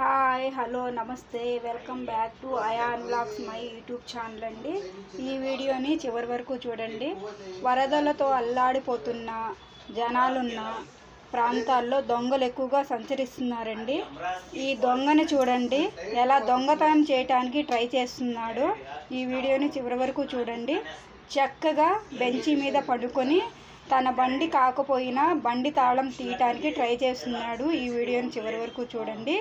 Hi hello నమస్తే welcome back to Ayan vlogs my YouTube channel అండి. ఈ వీడియోని చివరి వరకు చూడండి. వరదలతో అల్లాడిపోతున్న జనాలున్న ప్రాంతాల్లో దొంగలు ఎక్కువగా సంచరిస్తున్నారండి. ఈ దొంగని చూడండి. ఎలా దొంగతనం చేయటానికి ట్రై చేస్తున్నాడు. ఈ వీడియోని చివరి వరకు చూడండి. చక్కగా బెంచి మీద పడుకొని తన బండి కాకపోయినా బండి తాళం తీయటానికి ట్రై చేస్తున్నాడు ఈ వీడియోని చివరి వరకు చూడండి.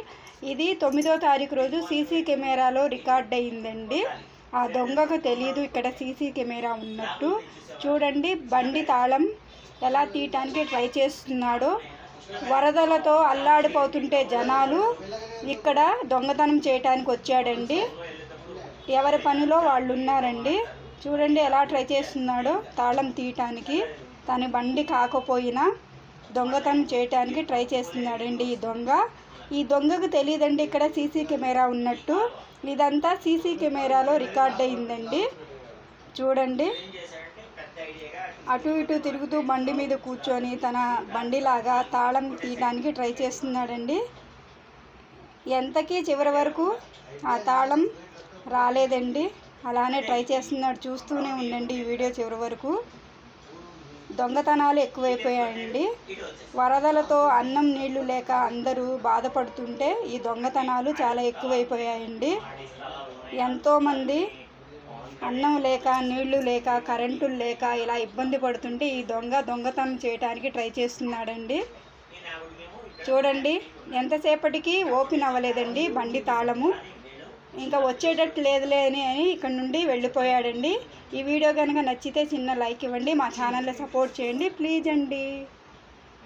ఇది తొమ్మిదో తారీఖు రోజు సీసీ కెమెరాలో రికార్డ్ అయిందండి. ఆ దొంగకు తెలియదు ఇక్కడ సీసీ కెమెరా ఉన్నట్టు. చూడండి బండి తాళం ఎలా తీయటానికి ట్రై చేస్తున్నాడో. వరదలతో అల్లాడిపోతుంటే జనాలు ఇక్కడ దొంగతనం చేయటానికి వచ్చాడండి. ఎవరి పనిలో వాళ్ళు ఉన్నారండి చూడండి ఎలా ట్రై చేస్తున్నాడో తాళం తీయటానికి. తన బండి కాకపోయినా దొంగతనం చేయటానికి ట్రై చేస్తున్నాడండి ఈ దొంగ. ఈ దొంగకు తెలియదండి ఇక్కడ సీసీ కెమెరా ఉన్నట్టు. ఇదంతా సీసీ కెమెరాలో రికార్డ్ అయిందండి. చూడండి. అటు ఇటు తిరుగుతూ బండి మీద కూర్చొని తన బండిలాగా తాళం తీయడానికి ట్రై చేస్తున్నాడండి. ఎంతకీ చివరి వరకు ఆ తాళం రాలేదండి. అలానే ట్రై చేస్తున్నాడు. చూస్తూనే ఉండండి ఈ వీడియో చివరి వరకు. దొంగతనాలు ఎక్కువైపోయాయండి. వరదలతో అన్నం నీళ్ళు లేక అందరూ బాధపడుతుంటే ఈ దొంగతనాలు చాలా ఎక్కువైపోయాయండి. ఎంతోమంది అన్నం లేక నీళ్ళు లేక కరెంటు లేక ఇలా ఇబ్బంది పడుతుంటే ఈ దొంగ దొంగతనం చేయడానికి ట్రై చేస్తున్నాడండి. చూడండి ఎంతసేపటికి ఓపెన్ అవ్వలేదండి బండి తాళము. ఇంకా వచ్చేటట్టు లేదులే అని అని ఇక్కడ నుండి వెళ్ళిపోయాడండి. ఈ వీడియో కనుక నచ్చితే చిన్న లైక్ ఇవ్వండి మా ఛానల్ని సపోర్ట్ చేయండి. ప్లీజ్ అండి.